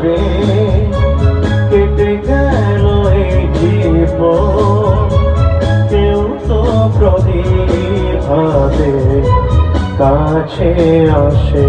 আধারে কেটে গেল এই কেউ তো প্রদীপ কাছে আসে।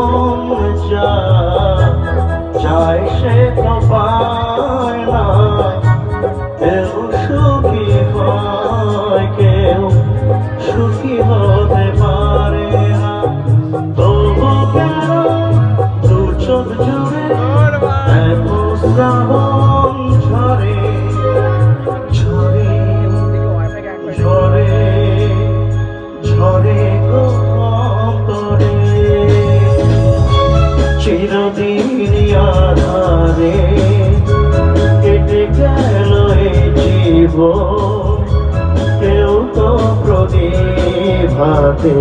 হাতে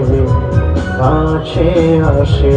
কাছে আসে।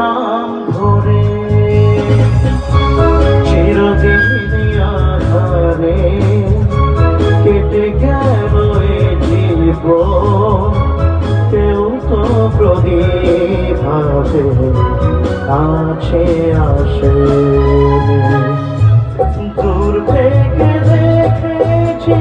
নাম ধরে। চিরদিন আধারে কেটে গেল এ জীবন। কেউ তো প্রদীপ হাতে কাছে আসে দূর থেকে দেখেছি